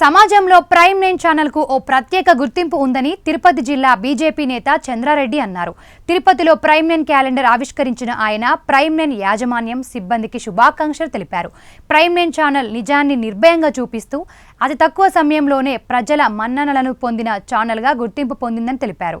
సమాజంలో prime nine ఛానల్కు ఓ ప్రత్యేక గుర్తింపు ఉందని తిరుపతి జిల్లా బీజేపీ నేత చంద్రారెడ్డి అన్నారు. తిరుపతిలో ప్రైమ్ నైన్ క్యాలెండర్ ఆవిష్కరించిన ఆయన ప్రైమ్ నైన్ యాజమాన్యం సిబ్బందికి శుభాకాంక్షలు తెలిపారు. ప్రైమ్ నైన్ ఛానల్ నిజాన్ని నిర్భయంగా చూపిస్తూ అతి తక్కువ సమయంలోనే ప్రజల మన్ననలను పొందిన ఛానల్గా గుర్తింపు పొందిందని తెలిపారు.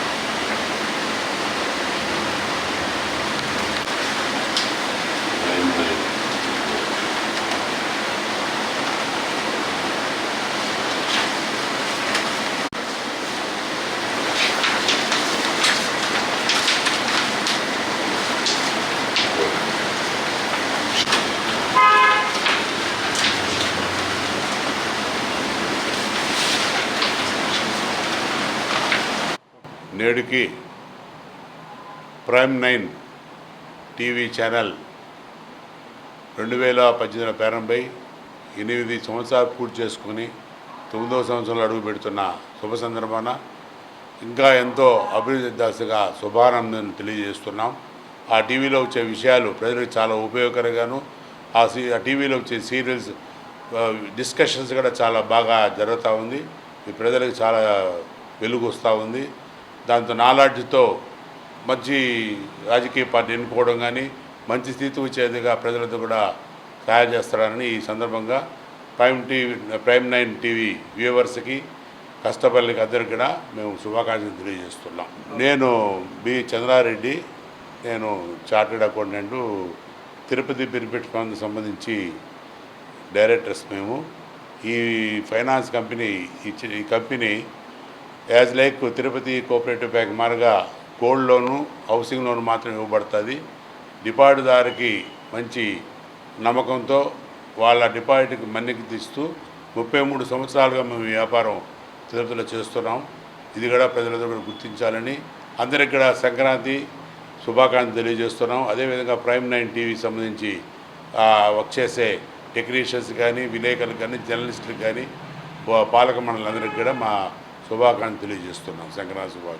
నేడుకి ప్రైమ్ నైన్ టీవీ ఛానల్ రెండు వేల పద్దెనిమిదిలో ప్రారంభమై ఎనిమిది సంవత్సరాలు పూర్తి చేసుకుని తొమ్మిదవ సంవత్సరంలో అడుగు పెడుతున్న శుభ సందర్భాన ఇంకా ఎంతో అభివృద్ధి దశగా శుభానందం తెలియజేస్తున్నాం. ఆ టీవీలో వచ్చే విషయాలు ప్రజలకు చాలా ఉపయోగకరంగాను ఆ సీ ఆ టీవీలో వచ్చే సీరియల్స్ డిస్కషన్స్ కూడా చాలా బాగా జరుగుతూ ఉంది. ఈ ప్రజలకు చాలా వెలుగు వస్తూ ఉంది. దాంతో నాలాడ్జితో మంచి రాజకీయ పార్టీ ఎన్నుకోవడం కానీ మంచి స్థితి వచ్చేదిగా ప్రజలతో కూడా తయారు చేస్తారని ఈ సందర్భంగా prime TV prime nine TV వ్యూవర్స్కి కష్టపల్లికి అందరికీ కూడా మేము శుభాకాంక్షలు తెలియజేస్తున్నాం. నేను బి చంద్రారెడ్డి నేను chartered accountant Tirupati benefit fund సంబంధించి డైరెక్టర్స్ మేము. ఈ ఫైనాన్స్ కంపెనీ ఇచ్చి ఈ company as like Tirupati cooperative bank మాదిరిగా గోల్డ్ లోను హౌసింగ్ లోన్ మాత్రం ఇవ్వబడుతుంది. డిపాజిట్దారుకి మంచి నమ్మకంతో వాళ్ళ డిపాజిట్కి మన్నికి తీస్తూ ముప్పై మూడు సంవత్సరాలుగా మేము వ్యాపారం తిరుపతిలో చేస్తున్నాం. ఇది కూడా ప్రజలందరూ గుర్తించాలని అందరికి కూడా సంక్రాంతి శుభాకాంక్షలు తెలియజేస్తున్నాం. అదేవిధంగా ప్రైమ్ నైన్ టీవీ సంబంధించి వర్క్ చేసే టెక్నీషియన్స్ కానీ విలేకరులు కానీ జర్నలిస్టులకు కానీ పాలక మండలందరికీ కూడా మా శుభాకాంక్షలు తెలియజేస్తున్నాం. సంక్రాంతి శుభాకాంక్షలు.